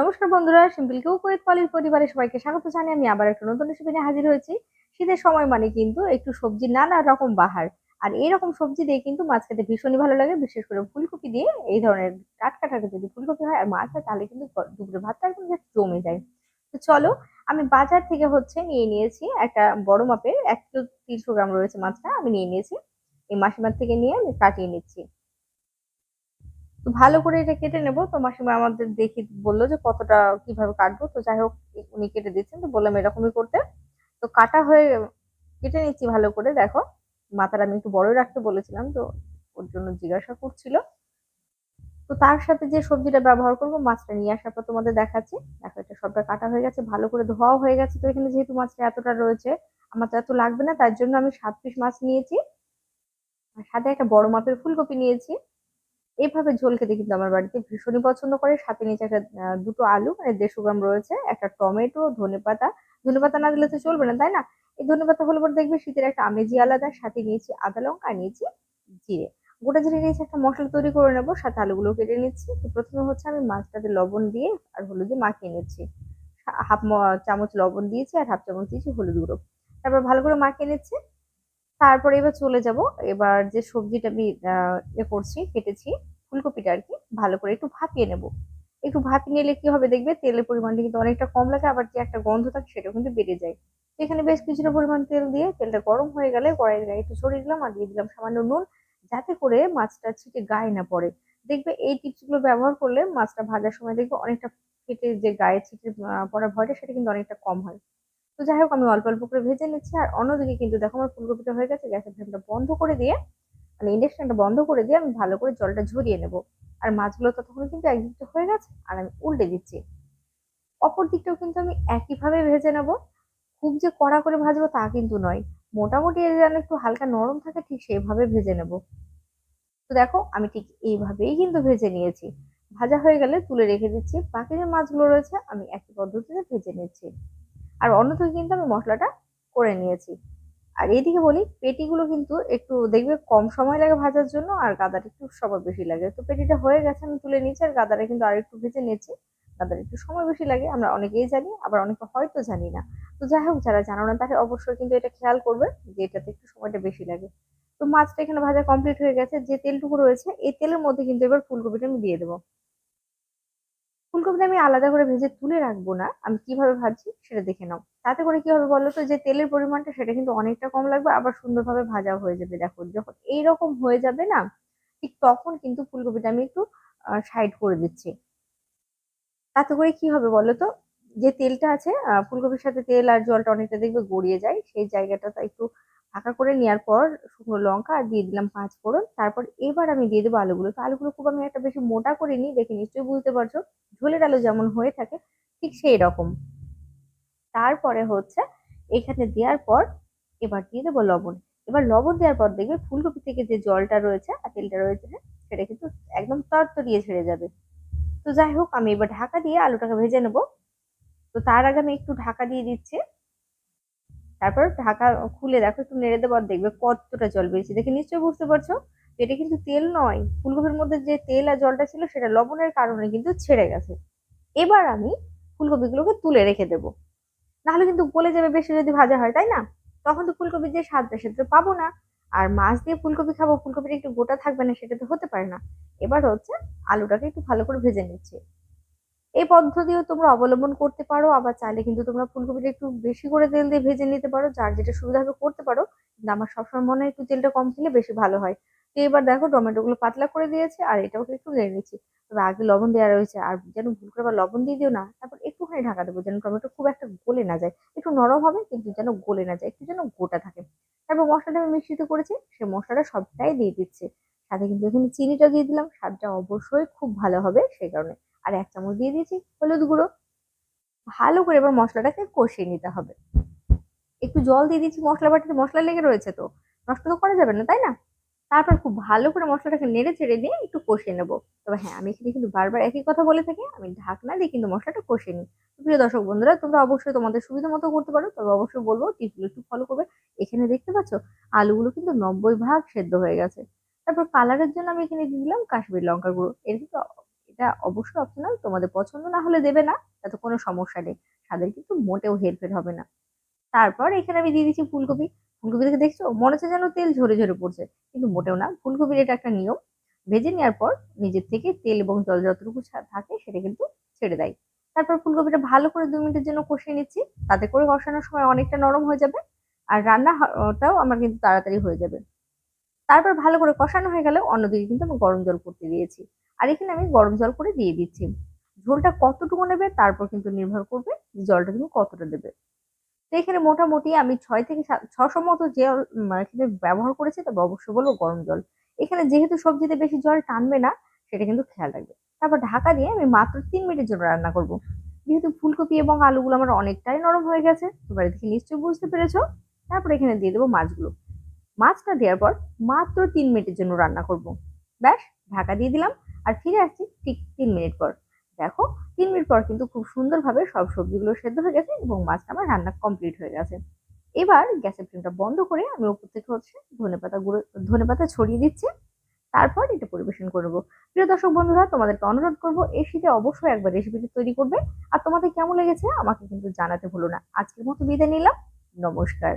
নমস্কার বন্ধুরা সিম্পল কেউ কোয়েত পলির পরিবারের সবাইকে স্বাগত জানিয়ে আমি আবার একটা নতুন রেসিপি নিয়ে হাজির হয়েছি। শীতের সময় মানে কিন্তু একটু সবজি নানা রকম বাহার। আর এইরকম সবজি দিয়ে কিন্তু মাছ খেতে ভীষণই ভালো লাগে, বিশেষ করে ফুলকপি দিয়ে এই ধরনের টাটকা টাটকা যদি ফুলকপি হয় আর মাছ হয় তাহলে কিন্তু দুপুরে ভাতটা একদম জমে যায়। তো চলো, আমি বাজার থেকে হচ্ছে নিয়ে নিয়েছি একটা বড় মাপের এক কিলো তিনশো গ্রাম রয়েছে মাছটা, আমি নিয়ে নিয়েছি। এই মাসিমার থেকে নিয়ে আমি কাটিয়ে নিচ্ছি। তো ভালো করে এটা কেটে নেব। তো মাসিমা আমাদের দেখি বলল যে কতটা কীভাবে কাটবো। তো যাই হোক, উনি কেটে দিচ্ছেন তো বললাম এরকমই করতে। তো কাটা হয়ে কেটে নিচ্ছি ভালো করে। দেখো, মাথাটা আমি একটু বড়ই রাখতে বলেছিলাম, তো ওর জন্য জিজ্ঞাসা করছিল। তো তার সাথে যে সবজিটা ব্যবহার করব, মাছটা নিয়ে আসার পর তোমাদের দেখাচ্ছি। দেখো, এটা সবটা কাটা হয়ে গেছে, ভালো করে ধোয়াও হয়ে গেছে। তো এখানে যেহেতু মাছটা এতটা রয়েছে, আমার তো এত লাগবে না, তার জন্য আমি সাত পিস মাছ নিয়েছি। আর সাথে একটা বড় মাপের ফুলকপি নিয়েছি। এইভাবে ঝোল খেতে কিন্তু আমার বাড়িতে ভীষণই পছন্দ করে। সাথে নিচে একটা দুটো আলু মানে দেড়শো গ্রাম রয়েছে, একটা টমেটো, ধনে পাতা। ধনে পাতা না দিলে তো চলবে না, তাই না? এই ধনে পাতা হলে পরে দেখবে শীতের একটা আমেজি আলাদা। সাথে নিয়েছি আদা লঙ্কা নিয়েছি জিরে। গোটা জিরে নিয়েছি একটা মশলা তৈরি করে নেব, সাথে আলুগুলো কেটে নিচ্ছি। তো প্রথমে হচ্ছে আমি মাছটাতে লবণ দিয়ে আর হলুদ দিয়ে মাখিয়ে নিচ্ছি। হাফ চামচ লবণ দিয়েছি আর হাফ চামচ দিয়েছি হলুদ গুঁড়ো। তারপর ভালো করে মাখিয়ে নিচ্ছি। তারপরে এবার চলে যাব। এবার যে সবজিটা আমি ইয়ে করছি, কেটেছি, ফুলকপিটা আর কি, ভালো করে একটু ভাপিয়ে নেব। একটু ভাপিয়ে নিলে কি হবে দেখবে? তেলের পরিমাণটা কিন্তু অনেকটা কম লাগে, আবার যে একটা গন্ধ থাকে সেটা কিন্তু বেড়ে যায়। এখানে বেশ কিছুটা পরিমাণ তেল দিয়ে তেলটা গরম হয়ে গেলে কড়াইয়ের গায়ে একটু ছড়িয়ে দিলাম আর দিয়ে দিলাম সামান্য নুন, যাতে করে মাছটা ছিটে গায়ে না পড়ে। দেখবে এই টিপসগুলো ব্যবহার করলে মাছটা ভাজার সময় দেখবে অনেকটা ফেটে যে গায়ে ছিটে পড়ার ভয়টা সেটা কিন্তু অনেকটা কম হয়। তো যাই হোক, আমি অল্প অল্প করে ভেজে নিচ্ছি। আর অন্যদিকে কিন্তু দেখো আমার ফুলকপিটা হয়ে গেছে, গ্যাসের ফ্লেমটা বন্ধ করে দিয়ে মানে ইন্ডাকশনটা বন্ধ করে দিয়ে আমি ভালো করে জলটা ঝরিয়ে নেব। আর মাছগুলো ততক্ষণ কিন্তু একদিকটা হয়ে গেছে, আর আমি উল্টে দিচ্ছি। অপর দিকটাও কিন্তু আমি একইভাবে ভেজে নেব। খুব যে কড়া করে ভাজবো তা কিন্তু নয়। মোটামুটি যেন একটু হালকা নরম থাকে, ঠিক সেইভাবে ভেজে নেব। তো দেখো, আমি ঠিক এইভাবেই কিন্তু ভেজে নিয়েছি। ভাজা হয়ে গেলে তুলে রেখে দিচ্ছি। বাকি যে মাছগুলো রয়েছে, আমি একই পদ্ধতিতে ভেজে নিচ্ছি। আর অন্যদিকে কিন্তু আমি মশলাটা করে নিয়েছি। আর এইদিকে বলি, পেটিগুলো কিন্তু একটু দেখবে কম সময় লাগে ভাজার জন্য আর গাদাটা একটু সময় বেশি লাগে। তো পেটিটা হয়ে গেছে, আমি তুলে নিয়েছি আর গাদাটা কিন্তু আর একটু ভেজে নিয়েছি। গাদার একটু সময় বেশি লাগে, আমরা অনেকেই জানি, আবার অনেকে হয়তো জানি না। তো যাই হোক, যারা জানো না তাহলে অবশ্যই কিন্তু এটা খেয়াল করবে যে এটাতে একটু সময়টা বেশি লাগে। তো মাছটা এখানে ভাজা কমপ্লিট হয়ে গেছে, যে তেলটুকু রয়েছে, এই তেলের মধ্যে কিন্তু এবার ফুলকপিটা আমি দিয়ে দেবো। ফুলকপিটা আমি আলাদা করে ভেজে তুলে রাখব না। আমি কীভাবে ভাজছি সেটা দেখে নাও। তাতে করে কি হবে বলো তো যে তেলের পরিমাণটা সেটা কিন্তু অনেকটা কম লাগবে, আবার সুন্দরভাবে ভাজা হয়ে যাবে। দেখো, যখন এইরকম হয়ে যাবে না, ঠিক তখন কিন্তু ফুলকপিটা আমি একটু সাইড করে দিচ্ছি। তাতে করে কি হবে বলো তো যে তেলটা আছে ফুলকপির সাথে তেল আর জলটা অনেকটা দেখবে গড়িয়ে যায়, সেই জায়গাটা একটু ফাঁকা করে নেওয়ার পর শুকনো লঙ্কা আর দিয়ে দিলাম পাঁচ ফোড়ন। তারপর এবার আমি দিয়ে দেবো আলুগুলো। তো আলুগুলো খুব আমি একটা বেশি মোটা করে নিই দেখে নিশ্চয়ই বুঝতে পারছ। ঝোলের আলু যেমন হয়ে থাকে, ঠিক সেই রকম। তারপরে হচ্ছে এখানে দেওয়ার পর এবার দিয়ে দেবো লবণ। এবার লবণ দেওয়ার পর দেখবে ফুলকপি থেকে যে জলটা রয়েছে আর তেলটা রয়েছে সেটা কিন্তু একদম তরতরিয়ে ছেড়ে যাবে। তো যাই হোক, আমি এবার ঢাকা দিয়ে আলুটাকে ভেজে নেব। তো তার আগে আমি একটু ঢাকা দিয়ে দিচ্ছি। তারপর ঢাকা খুলে দেখো, একটু নেড়ে দেবার দেখবে কতটা জল বেরিয়েছে। দেখে নিশ্চয়ই বুঝতে পারছ এটা কিন্তু তেল নয়। ফুলকপির মধ্যে যে তেল আর জলটা ছিল সেটা লবণের কারণে কিন্তু ছেড়ে গেছে। এবার আমি ফুলকপিগুলোকে তুলে রেখে দেবো। নাহলে কিন্তু গলে যাবে বেশি যদি ভাজা হয়, তাই না? তখন তো ফুলকপির যে স্বাদটা সেটা তো পাবো না। আর মাছ দিয়ে ফুলকপি খাব ফুলকপিটা একটু গোটা থাকবে না, সেটা তো হতে পারে না। এবার হচ্ছে আলুটাকে একটু ভালো করে ভেজে নিচ্ছি। এই পদ্ধতিও তোমরা অবলম্বন করতে পারো, আবার চাইলে কিন্তু তোমরা ফুলকপিটা একটু বেশি করে তেল দিয়ে ভেজে নিতে পারো, যার যেটা সুবিধা হবে করতে পারো, কিন্তু আমার সবসময় মনে হয় একটু তেলটা কম খেলে বেশি ভালো হয়। তো এবার দেখো টমেটোগুলো পাতলা করে দিয়েছে, আর এটাও একটু নেড়ে নিচ্ছি। তবে আগে লবণ দেওয়া রয়েছে, আর যেন ভুল করে আবার লবণ দিয়ে দিও না, তারপর একটুখানি ঢাকা দেবো যেন টমেটো খুব একটা গলে না যায়। একটু নরম হবে, কিন্তু যেন গলে না যায়, একটু যেন গোটা থাকে। তারপর মশলাটা আমি মিশ্রিত করেছি, সে মশলাটা সবটাই দিয়ে দিচ্ছে। সাথে কিন্তু এখানে চিনিটা দিয়ে দিলাম, স্বাদটা অবশ্যই খুব ভালো হবে, সেই কারণে। আর এক চামচ দিয়ে দিয়েছি হলুদ গুঁড়ো। ভালো করে এবার মশলাটাকে কষিয়ে নিতে হবে। একটু জল দিয়ে দিয়েছি মশলা বাটিতে। মশলা লেগে রয়েছে তো। নষ্ট তো করা যাবে না, তাই না? তারপর খুব ভালো করে মশলাটাকে নেড়ে চেড়ে দিয়ে একটু কষিয়ে নেব। তবে হ্যাঁ আমি এখানে কিন্তু বারবার একই কথা বলে থাকি। আমি ঢাকনা দিয়ে কিন্তু মশলাটা কষিয়ে নিই। প্রিয় দর্শক বন্ধুরা, তোমরা অবশ্যই তোমাদের সুবিধা মতো করতে পারো। তবে অবশ্যই বলব, টিপগুলো একটু ফলো করবে। এখানে দেখতে পাচ্ছ, আলুগুলো কিন্তু নব্বই ভাগ সেদ্ধ হয়ে গেছে। তারপর কালারের জন্য আমি এখানে দিয়ে দিলাম কাশ্মীর লঙ্কার গুঁড়ো। এর কিন্তু এটা অবশ্যই অপশনাল তোমাদের পছন্দ না হলে দেবে না, তাতে কোনো সমস্যা নেই। স্বাদের কিন্তু মোটেও হেরফের হবে না। তারপর এখানে আমি দিয়ে দিচ্ছি ফুলকপি। ফুলকপি থেকে দেখছ? মনে হচ্ছে যেন তেল ঝরে ঝরে পড়ছে, কিন্তু মোটেও না। ফুলকপির এটা একটা নিয়ম। ভেজে নেওয়ার পর নিজের থেকে তেল এবং জল যতটুকু থাকে সেটা কিন্তু ছেড়ে দেয়। তারপর ফুলকপিটা ভালো করে দু মিনিটের জন্য কষিয়ে নিচ্ছি। তাতে করে কষানোর সময় অনেকটা নরম হয়ে যাবে আর রান্নাটাও আমার কিন্তু তাড়াতাড়ি হয়ে যাবে। তারপর ভালো করে কষানো হয়ে গেলে অন্যদিকে কিন্তু আমি গরম জল করতে দিয়েছি। আর এখানে আমি গরম জল করে দিয়ে দিচ্ছি। ঝোলটা কতটুকু নেবে তারপর কিন্তু নির্ভর করবে জলটা তুমি কতটা দেবে। তো এখানে মোটামুটি আমি ছয় থেকে ছশো মতো যে মানে এখানে ব্যবহার করেছি, তবে অবশ্যই বলব গরম জল। এখানে যেহেতু সবজিতে বেশি জল টানবে না, সেটা কিন্তু খেয়াল রাখবে। তারপর ঢাকা দিয়ে আমি মাত্র তিন মিনিটের জন্য রান্না করব। যেহেতু ফুলকপি এবং আলুগুলো আমার অনেকটাই নরম হয়ে গেছে তোমরা দেখে নিশ্চয়ই বুঝতে পেরেছ। তারপর এখানে দিয়ে দেবো মাছগুলো। মাছটা দেওয়ার পর মাত্র তিন মিনিটের জন্য রান্না করব। ব্যাস, ঢাকা দিয়ে দিলাম। আর ফিরে আসছি ঠিক তিন মিনিট পর। দেখো, তিন মিনিট পর কিন্তু খুব সুন্দরভাবে সব সবজিগুলো সেদ্ধ হয়ে গেছে এবং মাছটা আমার রান্না কমপ্লিট হয়ে গেছে। এবার গ্যাসের ফ্লেমটা বন্ধ করে আমি উপর থেকে হচ্ছে ধনে পাতা গুঁড়ো, ধনে পাতা ছড়িয়ে দিচ্ছি। তারপর এটা পরিবেশন করব। প্রিয় দর্শক বন্ধুরা, তোমাদেরকে অনুরোধ করব, এই শীতে অবশ্যই একবার রেসিপিটি তৈরি করবে। আর তোমাদের কেমন লেগেছে আমাকে কিন্তু জানাতে ভুলো না। আজকের মতো বিদায় নিলাম। নমস্কার।